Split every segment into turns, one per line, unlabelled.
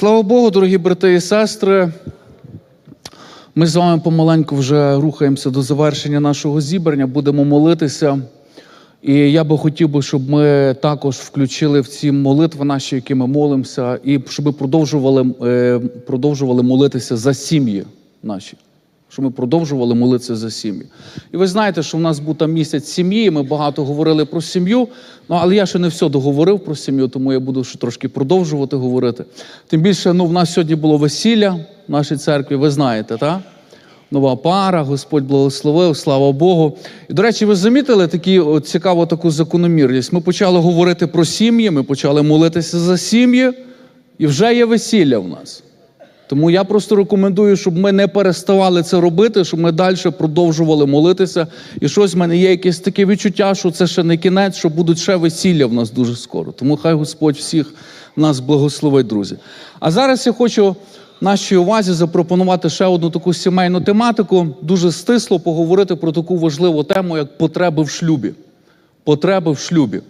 Слава Богу, дорогі брати і сестри. Ми з вами помаленьку вже рухаємося до завершення нашого зібрання, будемо молитися. І я би хотів би, щоб ми також включили в ці молитви наші, які ми молимося, і щоб продовжували, е, продовжували молитися за сім'ї наші. Щоб ми продовжували молитися за сім'ї. І ви знаєте, що в нас був там місяць сім'ї, ми багато говорили про сім'ю, ну але я ще не все договорив про сім'ю, тому я буду ще трошки продовжувати говорити. Тим більше, ну, в нас сьогодні було весілля в нашій церкві, ви знаєте, так? Нова пара, Господь благословив, слава Богу. І, до речі, ви замітили такі, от, цікаву таку закономірність. Ми почали говорити про сім'ї, ми почали молитися за сім'ї, і вже є весілля в нас. Тому я просто рекомендую, щоб ми не переставали це робити, щоб ми далі продовжували молитися. І щось в мене є якесь таке відчуття, що це ще не кінець, що будуть ще весілля в нас дуже скоро. Тому хай Господь всіх нас благословить, друзі. А зараз я хочу нашій увазі запропонувати ще одну таку сімейну тематику, дуже стисло поговорити про таку важливу тему, як потреби в шлюбі. Потреби в шлюбі.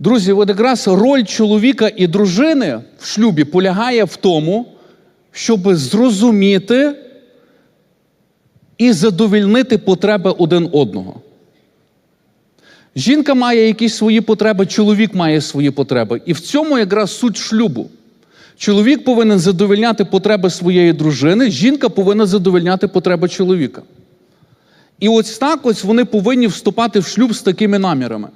Друзі, от якраз роль чоловіка і дружини в шлюбі полягає в тому, щоб зрозуміти і задовільнити потреби один одного. Жінка має якісь свої потреби, чоловік має свої потреби. І в цьому якраз суть шлюбу. Чоловік повинен задовільняти потреби своєї дружини, жінка повинна задовільняти потреби чоловіка. І ось так ось вони повинні вступати в шлюб з такими намірами.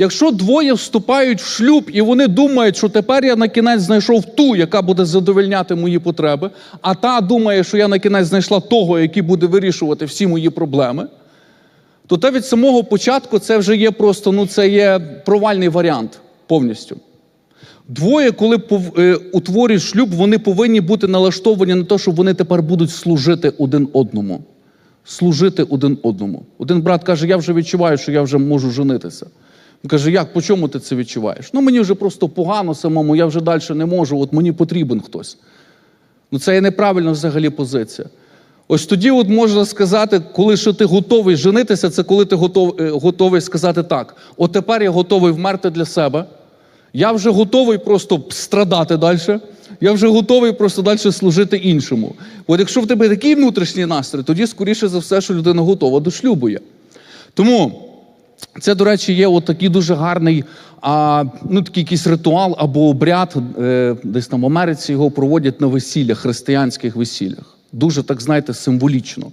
Якщо двоє вступають в шлюб і вони думають, що тепер я на кінець знайшов ту, яка буде задовольняти мої потреби, а та думає, що я на кінець знайшла того, який буде вирішувати всі мої проблеми, то те від самого початку це вже є просто ну, це є провальний варіант повністю. Двоє, коли е, утворюють шлюб, вони повинні бути налаштовані на те, що вони тепер будуть служити один одному. Служити один одному. Один брат каже: Я вже відчуваю, що я вже можу женитися. Він каже, як, по чому ти це відчуваєш? Ну мені вже просто погано самому, я вже далі не можу, от мені потрібен хтось. Ну це є неправильна взагалі позиція. Ось тоді от можна сказати, коли що ти готовий женитися, це коли ти готов, е, готовий сказати так: от тепер я готовий вмерти для себе. Я вже готовий просто страдати далі. Я вже готовий просто далі служити іншому. От якщо в тебе такий внутрішній настрій, тоді, скоріше за все, що людина готова до шлюбу є. Тому це, до речі, є от такий дуже гарний а, ну, такий якийсь ритуал або обряд, е, десь там в Америці його проводять на весіллях, християнських весіллях. Дуже, так знаєте, символічно.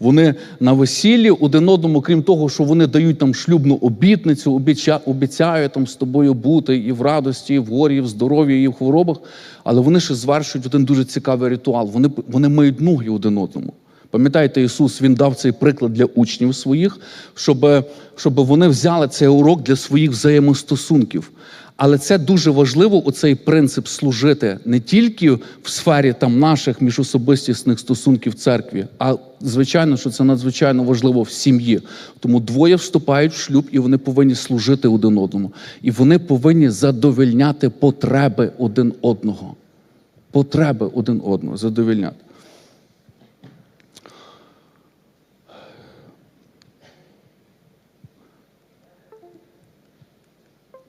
Вони на весіллі один одному, крім того, що вони дають там шлюбну обітницю, обіця, обіцяють там з тобою бути і в радості, і в горі, і в здоров'ї, і в хворобах. Але вони ще звершують один дуже цікавий ритуал. Вони, вони миють ноги один одному. Пам'ятаєте, Ісус Він дав цей приклад для учнів своїх, щоб, щоб вони взяли цей урок для своїх взаємостосунків. Але це дуже важливо, оцей принцип служити не тільки в сфері там наших міжособистісних стосунків церкві, а звичайно, що це надзвичайно важливо в сім'ї. Тому двоє вступають в шлюб і вони повинні служити один одному. І вони повинні задовольняти потреби один одного. Потреби один одного задовольняти.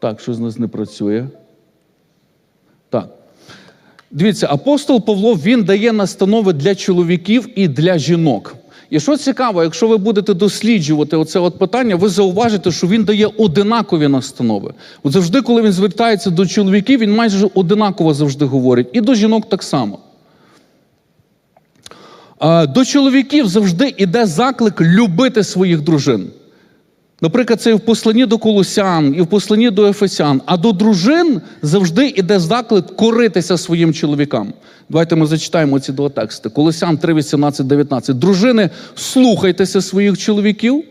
Так, що з нас не працює. Так. Дивіться, апостол Павло він дає настанови для чоловіків і для жінок. І що цікаво, якщо ви будете досліджувати оце от питання, ви зауважите, що він дає одинакові настанови. От завжди, коли він звертається до чоловіків, він майже одинаково завжди говорить. І до жінок так само. До чоловіків завжди йде заклик любити своїх дружин. Наприклад, це і в посланні до колосян, і в посланні до ефесян. А до дружин завжди йде заклик коритися своїм чоловікам. Давайте ми зачитаємо ці два тексти. Колосян 3, 18, 19. Дружини, слухайтеся своїх чоловіків,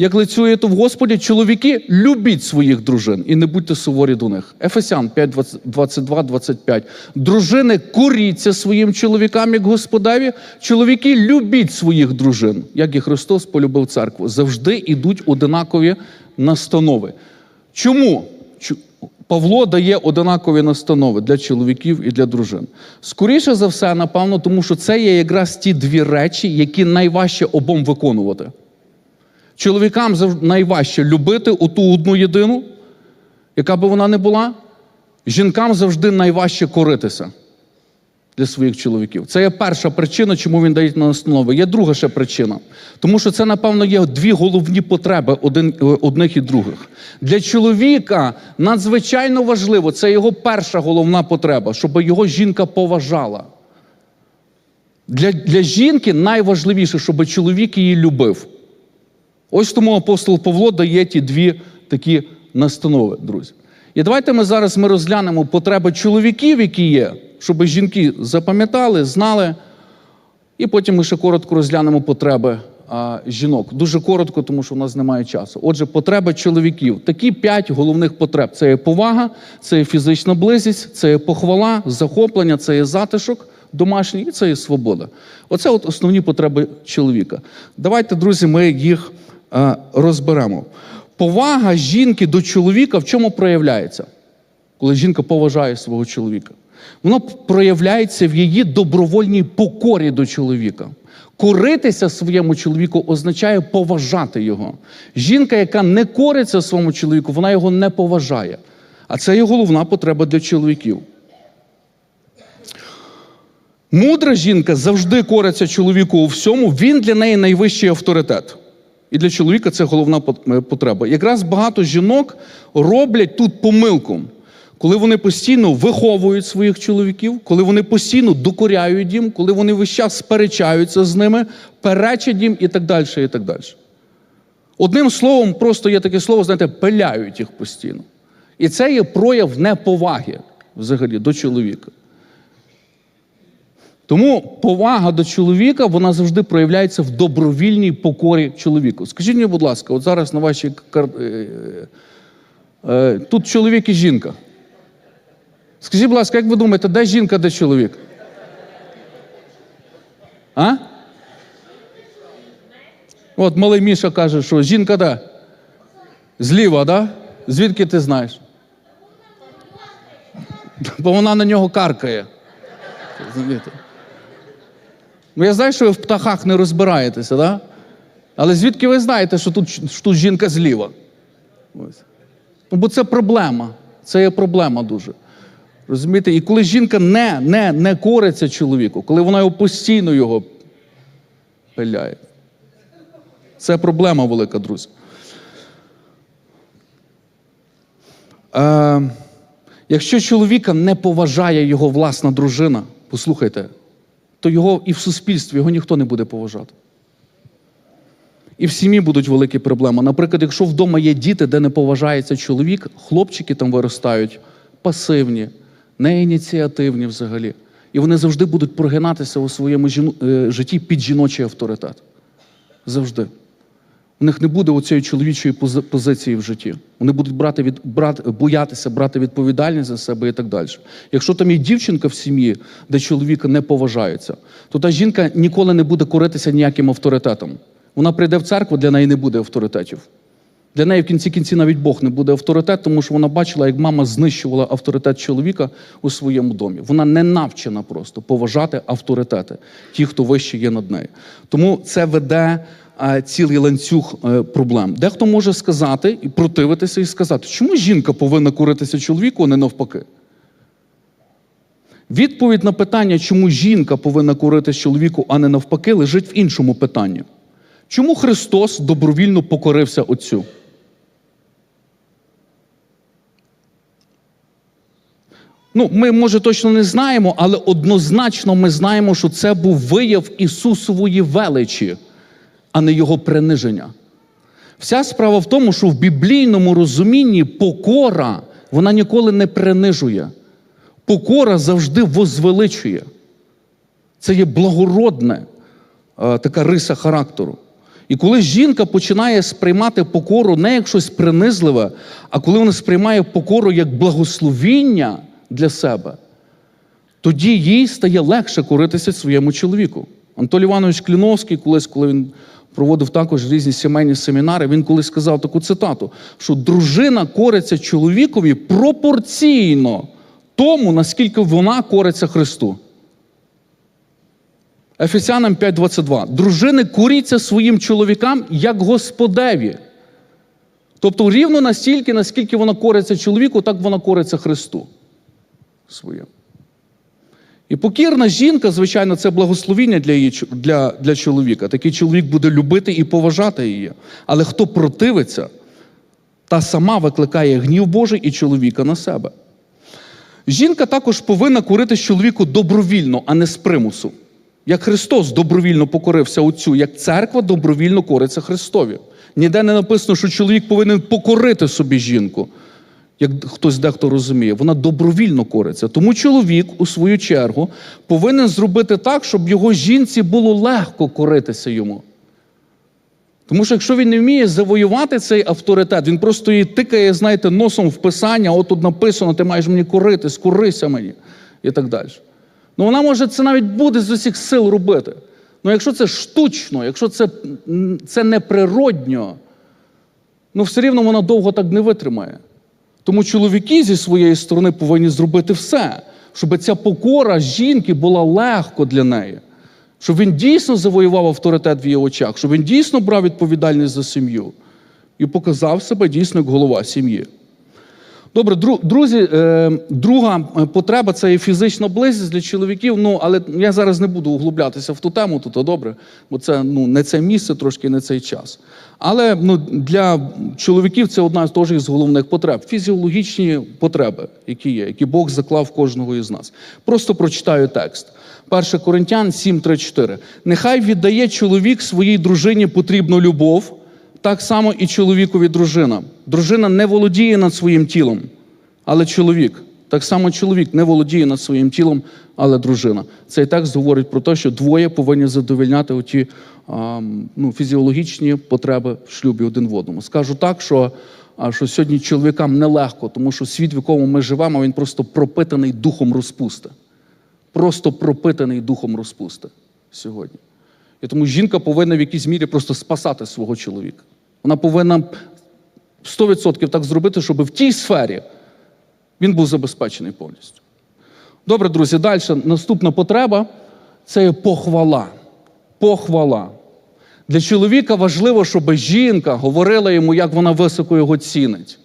як лицюєте в Господі, чоловіки, любіть своїх дружин і не будьте суворі до них. Ефесян 5, 22, 25. Дружини, коріться своїм чоловікам, як Господеві. Чоловіки, любіть своїх дружин, як і Христос полюбив церкву. Завжди йдуть одинакові настанови. Чому? Павло дає одинакові настанови для чоловіків і для дружин. Скоріше за все, напевно, тому що це є якраз ті дві речі, які найважче обом виконувати. Чоловікам найважче любити оту одну єдину, яка би вона не була, Жінкам завжди найважче коритися для своїх чоловіків. Це є перша причина, чому він дає на настанови. Є друга ще причина. Тому що це, напевно, є дві головні потреби один, е, одних і других. Для чоловіка надзвичайно важливо, це його перша головна потреба, щоб його жінка поважала. Для, для жінки найважливіше, щоб чоловік її любив. Ось тому апостол Павло дає ті дві такі настанови, друзі. І давайте ми зараз ми розглянемо потреби чоловіків, які є, щоб жінки запам'ятали, знали. І потім ми ще коротко розглянемо потреби а, жінок. Дуже коротко, тому що в нас немає часу. Отже, потреби чоловіків. Такі п'ять головних потреб: це є повага, це є фізична близькість, це є похвала, захоплення, це є затишок домашній і це є свобода. Оце от основні потреби чоловіка. Давайте, друзі, ми їх розберемо. Повага жінки до чоловіка в чому проявляється? Коли жінка поважає свого чоловіка. Воно проявляється в її добровольній покорі до чоловіка. Коритися своєму чоловіку означає поважати його. Жінка, яка не кориться своєму чоловіку, вона його не поважає. А це є головна потреба для чоловіків. Мудра жінка завжди кориться чоловіку у всьому, він для неї найвищий авторитет. І для чоловіка це головна е, потреба. Якраз багато жінок роблять тут помилку, коли вони постійно виховують своїх чоловіків, коли вони постійно докоряють їм, коли вони весь час сперечаються з ними, перечать їм і так далі. і так далі. Одним словом, просто є таке слово, знаєте, пиляють їх постійно. І це є прояв неповаги взагалі до чоловіка. Тому повага до чоловіка вона завжди проявляється в добровільній покорі чоловіку. Скажіть мені, будь ласка, от зараз на вашій кар... е, е, тут чоловік і жінка. Скажіть, будь ласка, як ви думаєте, де жінка, де чоловік? А? От малий Міша каже, що жінка де? Зліва, да? Звідки ти знаєш? Бо вона на нього каркає. Розумієте? Ну, я знаю, що ви в птахах не розбираєтеся, да? але звідки ви знаєте, що тут, що тут жінка зліва? Ну, бо це проблема. Це є проблема дуже. Розумієте? І коли жінка не, не, не кориться чоловіку, коли вона його постійно його пиляє. Це проблема велика, друзі. Е, якщо чоловіка не поважає його власна дружина, послухайте, то його і в суспільстві його ніхто не буде поважати. І в сім'ї будуть великі проблеми. Наприклад, якщо вдома є діти, де не поважається чоловік, хлопчики там виростають пасивні, неініціативні взагалі. І вони завжди будуть прогинатися у своєму е, житті під жіночий авторитет. Завжди. У них не буде оцієї чоловічої пози- позиції в житті. Вони будуть брати від, брати, боятися брати відповідальність за себе і так далі. Якщо там є дівчинка в сім'ї, де чоловіка не поважається, то та жінка ніколи не буде коритися ніяким авторитетом. Вона прийде в церкву, для неї не буде авторитетів. Для неї в кінці кінці навіть Бог не буде авторитет, тому що вона бачила, як мама знищувала авторитет чоловіка у своєму домі. Вона не навчена просто поважати авторитети, ті, хто вище є над нею. Тому це веде цілий ланцюг е, проблем. Дехто може сказати і противитися і сказати, чому жінка повинна коритися чоловіку, а не навпаки. Відповідь на питання, чому жінка повинна коритися чоловіку, а не навпаки, лежить в іншому питанні. Чому Христос добровільно покорився Отцю? Ну, ми, може, точно не знаємо, але однозначно ми знаємо, що це був вияв Ісусової величі, а не Його приниження. Вся справа в тому, що в біблійному розумінні покора вона ніколи не принижує. Покора завжди возвеличує. Це є благородне, е, така риса характеру. І коли жінка починає сприймати покору не як щось принизливе, а коли вона сприймає покору як благословіння для себе, тоді їй стає легше коритися своєму чоловіку. Анатолій Іванович Кліновський, колись, коли він проводив також різні сімейні семінари, він колись сказав таку цитату: що дружина кориться чоловікові пропорційно тому, наскільки вона кориться Христу. Ефесянам 5:22. Дружини куріться своїм чоловікам як Господеві. Тобто рівно настільки, наскільки вона кориться чоловіку, так вона кориться Христу. своє. І покірна жінка, звичайно, це благословіння для, її, для, для чоловіка. Такий чоловік буде любити і поважати її. Але хто противиться, та сама викликає гнів Божий і чоловіка на себе. Жінка також повинна коритись чоловіку добровільно, а не з примусу. Як Христос добровільно покорився Отцю, як церква добровільно кориться Христові. Ніде не написано, що чоловік повинен покорити собі жінку, як хтось дехто розуміє. Вона добровільно кориться. Тому чоловік, у свою чергу, повинен зробити так, щоб його жінці було легко коритися йому. Тому що якщо він не вміє завоювати цей авторитет, він просто її тикає, знаєте, носом в писання, от тут написано, ти маєш мені коритись, корися мені, і так далі. Ну вона може це навіть буде з усіх сил робити. Ну якщо це штучно, якщо це, це неприродньо, ну все рівно вона довго так не витримає. Тому чоловіки зі своєї сторони повинні зробити все, щоб ця покора жінки була легко для неї. Щоб він дійсно завоював авторитет в її очах, щоб він дійсно брав відповідальність за сім'ю і показав себе дійсно як голова сім'ї. Добре, друзі, е, друга е, потреба це є фізична близькість для чоловіків. Ну, але я зараз не буду углублятися в ту тему, то, то добре, бо це ну, не це місце, трошки не цей час. Але ну, для чоловіків це одна з теж із головних потреб фізіологічні потреби, які є, які Бог заклав кожного із нас. Просто прочитаю текст. 1 Коринтян 7, 3, 4. Нехай віддає чоловік своїй дружині потрібну любов, так само і чоловікові дружина. Дружина не володіє над своїм тілом, але чоловік. Так само чоловік не володіє над своїм тілом, але дружина. Цей текст говорить про те, що двоє повинні задовольняти оті ну, фізіологічні потреби в шлюбі один в одному. Скажу так, що, що сьогодні чоловікам нелегко, тому що світ, в якому ми живемо, він просто пропитаний духом розпусти. Просто пропитаний духом розпусти сьогодні. І тому жінка повинна в якійсь мірі просто спасати свого чоловіка. Вона повинна 100% так зробити, щоб в тій сфері він був забезпечений повністю. Добре, друзі, далі наступна потреба це є похвала. Похвала. Для чоловіка важливо, щоб жінка говорила йому, як вона високо його цінить.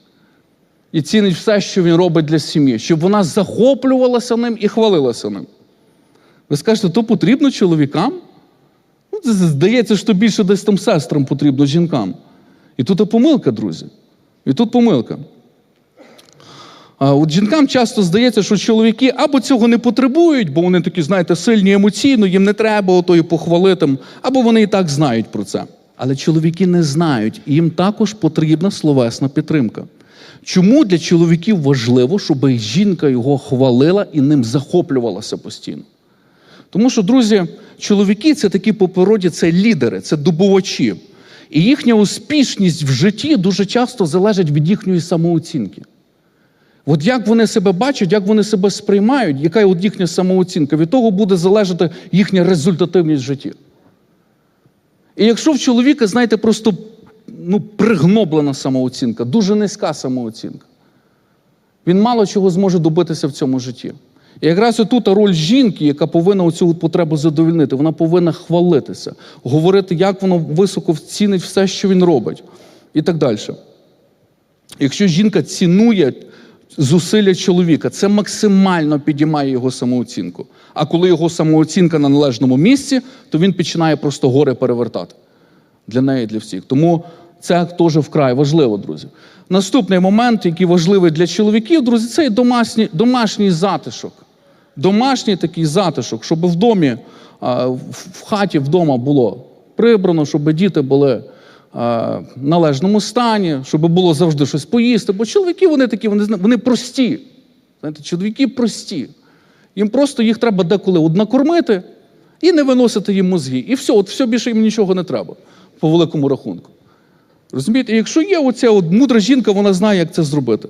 І цінить все, що він робить для сім'ї, щоб вона захоплювалася ним і хвалилася ним. Ви скажете, то потрібно чоловікам? Ну, здається, що більше десь там сестрам потрібно жінкам. І тут помилка, друзі. І тут помилка. А от жінкам часто здається, що чоловіки або цього не потребують, бо вони такі, знаєте, сильні емоційно, їм не треба отої похвалити, або вони і так знають про це. Але чоловіки не знають, і їм також потрібна словесна підтримка. Чому для чоловіків важливо, щоб жінка його хвалила і ним захоплювалася постійно? Тому що, друзі, чоловіки це такі по природі, це лідери, це добувачі. І їхня успішність в житті дуже часто залежить від їхньої самооцінки. От як вони себе бачать, як вони себе сприймають, яка от їхня самооцінка, від того буде залежати їхня результативність в житті. І якщо в чоловіка, знаєте, просто ну, пригноблена самооцінка, дуже низька самооцінка, він мало чого зможе добитися в цьому житті. І якраз отут роль жінки, яка повинна от потребу задовольнити, вона повинна хвалитися, говорити, як воно високо цінить все, що він робить, і так далі. Якщо жінка цінує зусилля чоловіка, це максимально підіймає його самооцінку. А коли його самооцінка на належному місці, то він починає просто гори перевертати для неї для всіх. Тому це теж вкрай важливо, друзі. Наступний момент, який важливий для чоловіків, друзі, це домашній, домашній затишок. Домашній такий затишок, щоб в домі, в хаті вдома було прибрано, щоб діти були в належному стані, щоб було завжди щось поїсти. Бо чоловіки вони такі, вони, вони прості. Знаєте, чоловіки прості. Їм просто їх треба деколи от накормити і не виносити їм мозги. І все, от все більше їм нічого не треба по великому рахунку. Розумієте, якщо є оця от мудра жінка, вона знає, як це зробити.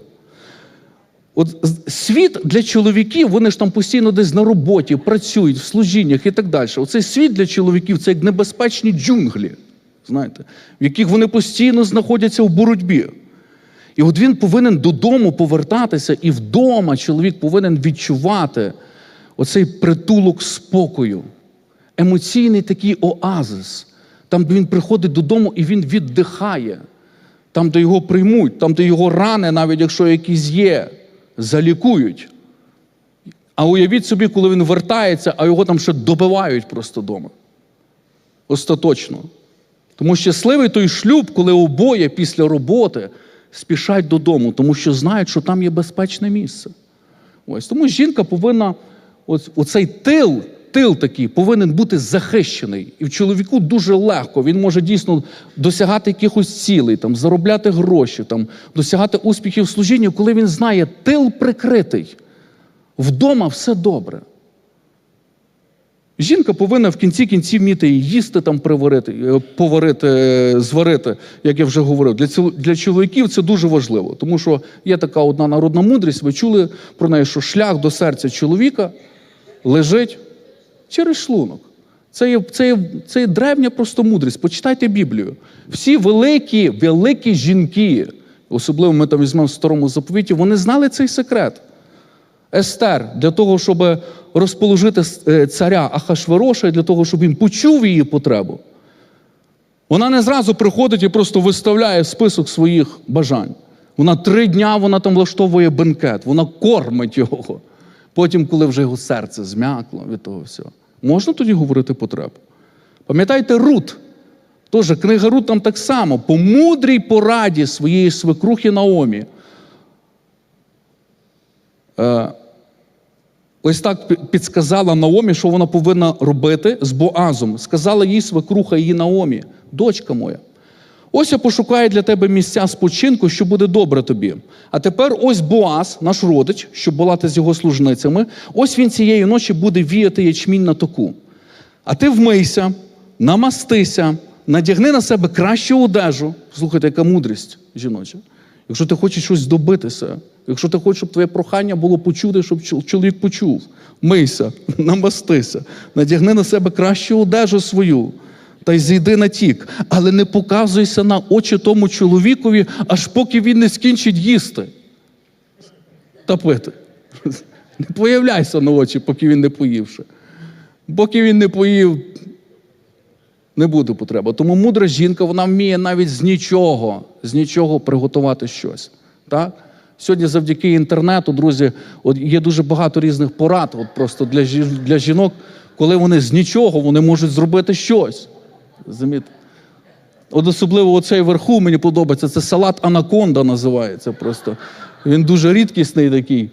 От світ для чоловіків, вони ж там постійно десь на роботі, працюють, в служіннях і так далі. Оцей світ для чоловіків це як небезпечні джунглі, знаєте, в яких вони постійно знаходяться в боротьбі. І от він повинен додому повертатися, і вдома чоловік повинен відчувати оцей притулок спокою, емоційний такий оазис, там, де він приходить додому і він віддихає, там, де його приймуть, там, де його рани, навіть якщо якісь є, залікують. А уявіть собі, коли він вертається, а його там ще добивають просто вдома. Остаточно. Тому щасливий той шлюб, коли обоє після роботи спішать додому, тому що знають, що там є безпечне місце. Ось тому жінка повинна, оцей тил, тил такий, повинен бути захищений. І в чоловіку дуже легко. Він може дійсно досягати якихось цілей, там, заробляти гроші, там, досягати успіхів в служінні, коли він знає, тил прикритий. Вдома все добре. Жінка повинна в кінці кінців вміти і їсти там приварити, е, поварити, е, зварити, як я вже говорив. Для, ціло- для чоловіків це дуже важливо, тому що є така одна народна мудрість. Ви чули про неї, що шлях до серця чоловіка лежить через шлунок. Це є, це, є, це є древня просто мудрість. Почитайте Біблію. Всі великі, великі жінки, особливо ми там візьмемо в старому заповіті, вони знали цей секрет. Естер для того, щоб розположити е, царя Ахашвероша, для того, щоб він почув її потребу. Вона не зразу приходить і просто виставляє список своїх бажань. Вона три дня вона там влаштовує бенкет, вона кормить його. Потім, коли вже його серце зм'якло від того всього, можна тоді говорити потребу. Пам'ятаєте, Рут. Тож книга Рут там так само, по мудрій пораді своєї свекрухи Наомі. Е, Ось так пі- підсказала Наомі, що вона повинна робити з Боазом. Сказала їй свекруха її Наомі, дочка моя. Ось я пошукаю для тебе місця спочинку, що буде добре тобі. А тепер ось Боаз, наш родич, щоб болати з його служницями, ось він цієї ночі буде віяти ячмінь на току. А ти вмийся, намастися, надягни на себе кращу одежу. Слухайте, яка мудрість жіноча. Якщо ти хочеш щось добитися, якщо ти хочеш, щоб твоє прохання було почути, щоб чоловік почув, мийся, намастися, надягни на себе кращу одежу свою. Та й зійди на тік, але не показуйся на очі тому чоловікові, аж поки він не скінчить їсти та пити. Не появляйся на очі, поки він не поївши. Поки він не поїв, не буде потреба. Тому мудра жінка, вона вміє навіть з нічого, з нічого приготувати щось. Так? Сьогодні завдяки інтернету, друзі, от є дуже багато різних порад от просто для, для жінок, коли вони з нічого вони можуть зробити щось. Розумієте? От особливо оцей вверху мені подобається. Це салат анаконда називається просто. Він дуже рідкісний такий.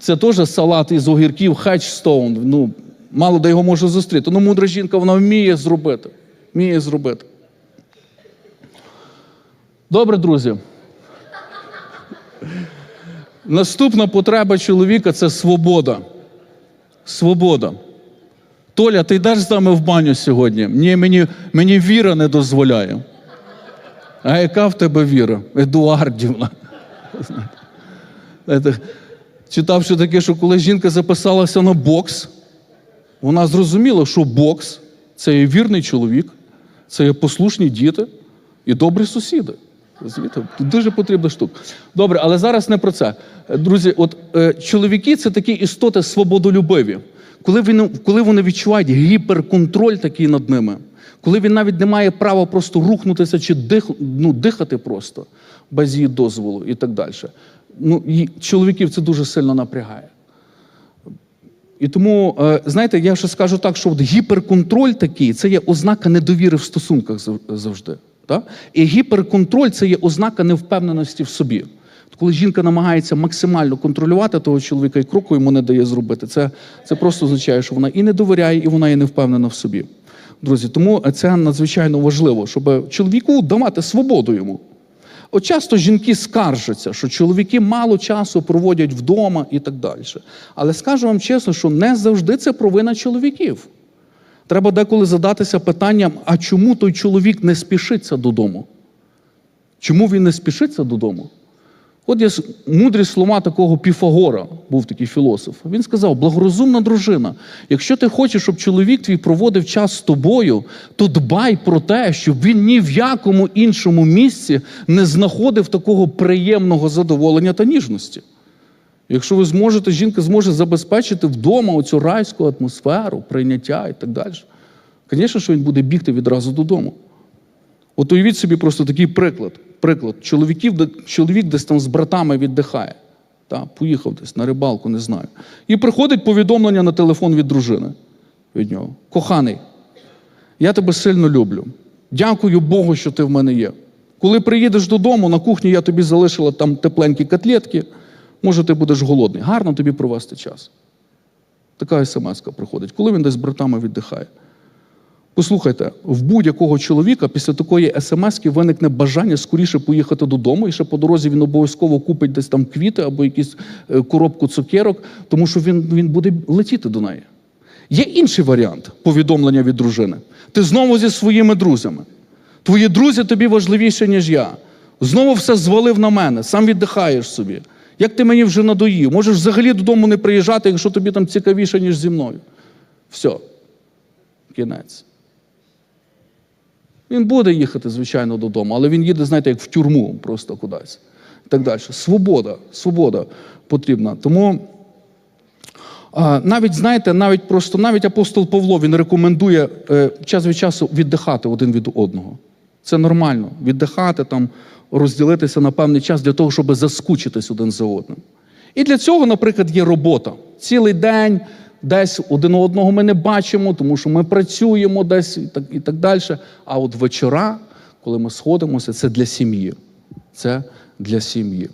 Це теж салат із огірків Хедстоун. Ну, мало де його може зустріти. Ну, мудра жінка вона вміє зробити. Вміє зробити. Добре, друзі. Наступна потреба чоловіка це свобода. Свобода. Толя, ти йдеш з нами в баню сьогодні? Ні, мені, мені віра не дозволяє. А яка в тебе віра? Едуардівна. Знаєте, Читав, що таке, що коли жінка записалася на бокс, вона зрозуміла, що бокс це є вірний чоловік, це є послушні діти і добрі сусіди. Розумієте? Дуже потрібна штука. Добре, але зараз не про це. Друзі, от е, чоловіки це такі істоти свободолюбиві. Коли, він, коли вони відчувають гіперконтроль такий над ними, коли він навіть не має права просто рухнутися чи дих, ну, дихати просто без її дозволу і так далі. Ну, і чоловіків це дуже сильно напрягає. І тому, е, знаєте, я ще скажу так, що от гіперконтроль такий це є ознака недовіри в стосунках завжди. Так? І гіперконтроль це є ознака невпевненості в собі. Коли жінка намагається максимально контролювати того чоловіка і кроку йому не дає зробити, це, це просто означає, що вона і не довіряє, і вона є не впевнена в собі. Друзі, тому це надзвичайно важливо, щоб чоловіку давати свободу йому. От часто жінки скаржаться, що чоловіки мало часу проводять вдома і так далі. Але скажу вам чесно, що не завжди це провина чоловіків. Треба деколи задатися питанням, а чому той чоловік не спішиться додому? Чому він не спішиться додому? От є с- мудрі слова такого Піфагора, був такий філософ. Він сказав: благорозумна дружина, якщо ти хочеш, щоб чоловік твій проводив час з тобою, то дбай про те, щоб він ні в якому іншому місці не знаходив такого приємного задоволення та ніжності. Якщо ви зможете, жінка зможе забезпечити вдома оцю райську атмосферу, прийняття і так далі. Звісно, що він буде бігти відразу додому. От уявіть собі просто такий приклад. Приклад. Чоловіків, чоловік десь там з братами віддихає. Та, поїхав десь на рибалку, не знаю. І приходить повідомлення на телефон від дружини від нього. Коханий, я тебе сильно люблю. Дякую Богу, що ти в мене є. Коли приїдеш додому, на кухні я тобі залишила там тепленькі котлетки, може, ти будеш голодний. Гарно тобі провести час. Така смс приходить, коли він десь з братами віддихає. Послухайте, в будь-якого чоловіка після такої смс виникне бажання скоріше поїхати додому, і ще по дорозі він обов'язково купить десь там квіти або якусь е, коробку цукерок, тому що він, він буде летіти до неї. Є інший варіант повідомлення від дружини. Ти знову зі своїми друзями. Твої друзі тобі важливіші, ніж я. Знову все звалив на мене, сам віддихаєш собі. Як ти мені вже надоїв? Можеш взагалі додому не приїжджати, якщо тобі там цікавіше, ніж зі мною. Все. Кінець. Він буде їхати, звичайно, додому, але він їде, знаєте, як в тюрму просто кудись. І так далі. Свобода, свобода потрібна. Тому навіть, знаєте, навіть просто навіть апостол Павло він рекомендує е, час від часу віддихати один від одного. Це нормально. Віддихати, там, розділитися на певний час для того, щоб заскучитись один за одним. І для цього, наприклад, є робота. Цілий день десь один одного ми не бачимо, тому що ми працюємо десь і так, і так далі. А от вечора, коли ми сходимося, це для сім'ї. Це для сім'ї.